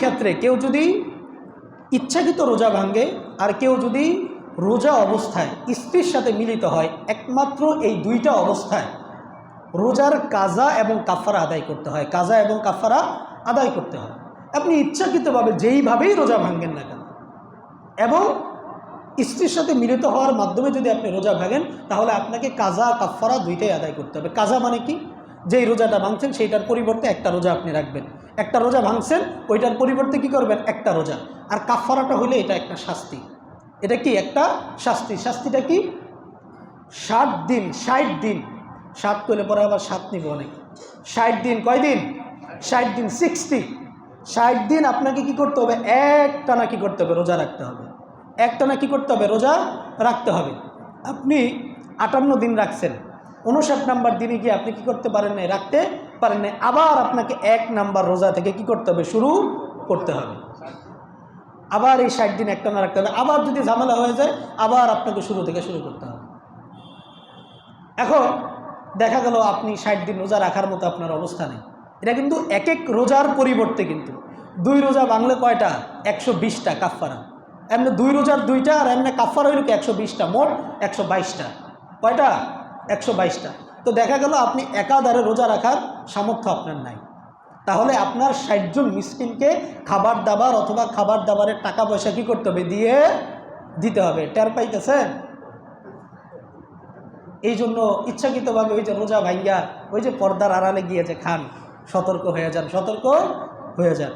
ক্ষেত্রে কেউ যদি ইচ্ছাকৃত রোজা ভাঙ্গে আর কেউ যদি রোজা অবস্থায় স্ত্রীর সাথে মিলিত হয়, একমাত্র এই দুইটা অবস্থায় রোজার কাজা এবং কাফারা আদায় করতে হয়। কাজা এবং কাফারা আদায় করতে হয়। আপনি ইচ্ছাকৃতভাবে যেইভাবেই রোজা ভাঙ্গেন না কেন, এবং স্ত্রীর সাথে মিলিত হওয়ার মাধ্যমে যদি আপনি রোজা ভাঙেন, তাহলে আপনাকে কাজা, কাফারা দুইটাই আদায় করতে হবে। কাজা মানে কি? যেই রোজাটা ভাঙছেন, সেইটার পরিবর্তে একটা রোজা আপনি রাখবেন। একটা রোজা ভাঙছেন, ওইটার পরিবর্তে কি করবেন? একটা রোজা। আর কাফারাটা হলে এটা একটা শাস্তি। এটা কি একটা শাস্তি? শাস্তিটা কি? ষাট দিন ষাট দিন। ষাট করলে পরে আবার সাত নিব অনেক। ষাট দিন কয় দিন? ষাট দিন সিক্সটি ষাট দিন আপনাকে কি করতে হবে? একটানা কি করতে হবে? রোজা রাখতে হবে। একটানা কি করতে হবে? রোজা রাখতে হবে। আপনি আটান্ন দিন রাখছেন। উনষাট নাম্বার দিনে গিয়ে আপনি কি করতে পারেন না রাখতে পারেন না আবার আপনাকে এক নাম্বার রোজা থেকে কি করতে হবে? শুরু করতে হবে। আবার এই ষাট দিন একটানা রাখতে হবে। আবার যদি ঝামেলা হয়ে যায়, আবার আপনাকে শুরু থেকে শুরু করতে হবে। এখন দেখা গেল আপনি ষাট দিন রোজা রাখার মতো আপনার অবস্থা নেই। এটা কিন্তু এক এক রোজার পরিবর্তে কিন্তু। দুই রোজা বাংলা কয়টা? একশো বিশটা কাফারা এমনি দুই রোজার দুইটা আর এমনি কাফারা হইল কি একশো বিশটা? মোট একশো বাইশটা। কয়টা? একশো বাইশটা। তো দেখা গেল আপনি একাধারে রোজা রাখার সামর্থ্য আপনার নাই। তাহলে আপনার ষাটজন মিসকিনকে খাবার দাবার অথবা খাবার দাবারের টাকা পয়সা কী করতে হবে? দিয়ে দিতে হবে। টের পাইতেছেন? এই জন্য ইচ্ছাকৃতভাবে ওই যে রোজা ভাইয়া ওই যে পর্দার আড়ালে গিয়েছে খান, সতর্ক হয়ে যান, সতর্ক হয়ে যান।